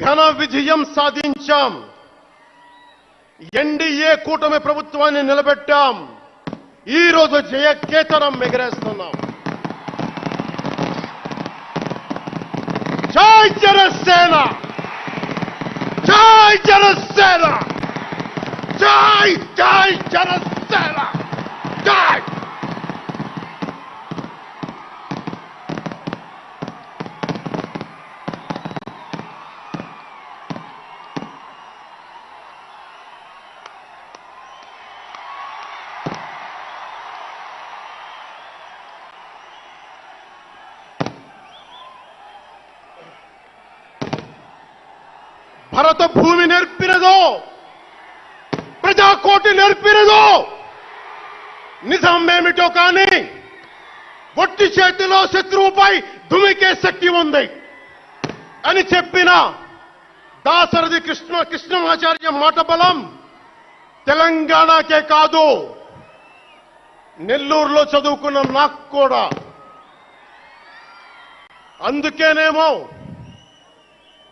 ఘన విజయం సాధించాం ఎన్డీఏ కూటమి ప్రభుత్వాన్ని నిలబెట్టాం. ఈ రోజు జయకేతనం ఎగరేస్తున్నాం. జై జనసేన! జై జనసేన జై జై జనసేన జై భరత భూమి నేర్పినదో ప్రజాకోటి నేర్పిరదో నిజం ఏమిటో కానీ ఒట్టి చేతిలో శత్రువుపై దుమికే శక్తి ఉంది అని చెప్పిన దాసరథి కృష్ణ కృష్ణమాచార్య మాట బలం తెలంగాణకే కాదు నెల్లూరులో చదువుకున్న నాకు కూడా. అందుకేనేమో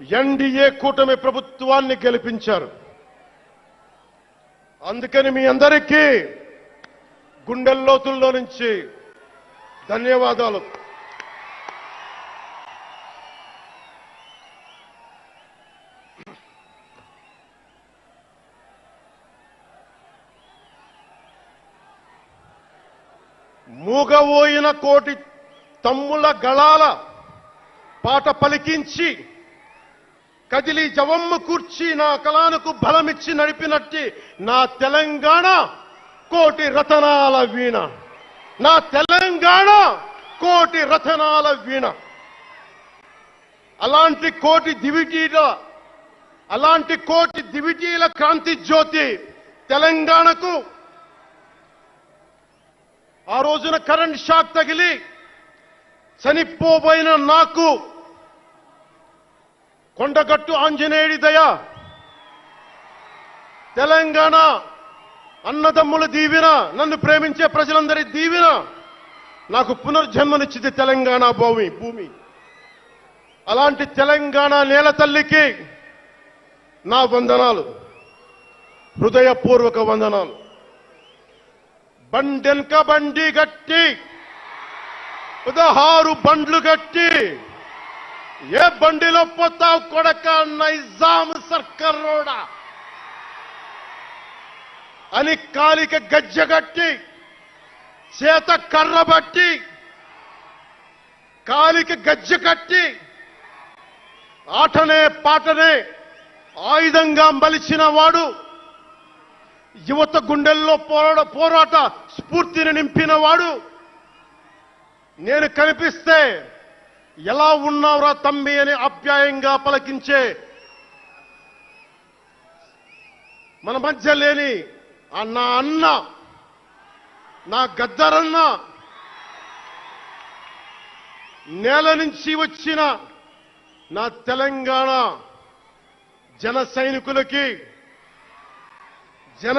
ఎన్డీఏ కూటమి ప్రభుత్వాన్ని గెలిపించారు. అందుకని మీ అందరికీ గుండెల్లోతుల్లో నుంచి ధన్యవాదాలు. మూగబోయిన కోటి తమ్ముల గళాల పాట పలికించి కదిలి జవమ్మ కూర్చి నా కళానికి బలమిచ్చి నడిపినట్టి నా తెలంగాణ కోటి రతనాల వీణ. నా తెలంగాణ కోటి రతనాల వీణ. అలాంటి కోటి దివిటీల అలాంటి కోటి దివిటీల క్రాంతి జ్యోతి తెలంగాణకు. ఆ రోజున కరెంట్ షాక్ తగిలి చనిపోబోయిన నాకు కొండగట్టు ఆంజనేయుడి దయ. తెలంగాణ అన్నదమ్ముల దీవెన నన్ను ప్రేమించే ప్రజలందరి దీవెన. నాకు పునర్జన్మనిచ్చింది తెలంగాణ భూమి భూమి. అలాంటి తెలంగాణ నేల తల్లికి నా వందనాలు. హృదయపూర్వక వందనాలు. బండెన్క బండి గట్టి పదహారు బండ్లు గట్టి. ఏ బండిలో పోతావు కొడక నైజాం సర్కర్ రోడా అని కాలిక గజ్జగట్టి చేత కర్రబట్టి కాలిక గజ్జ కట్టి ఆటనే పాటనే ఆయుధంగా మలిచిన వాడు యువత గుండెల్లో పోరాట పోరాట స్ఫూర్తిని నింపినవాడు నేను కనిపిస్తే ఎలా ఉన్నావురా తమ్మి అని ఆప్యాయంగా పలకించే మన మధ్య లేని ఆ నా అన్న నా గద్దరన్న నేల నుంచి వచ్చిన నా తెలంగాణ జన సైనికులకి జన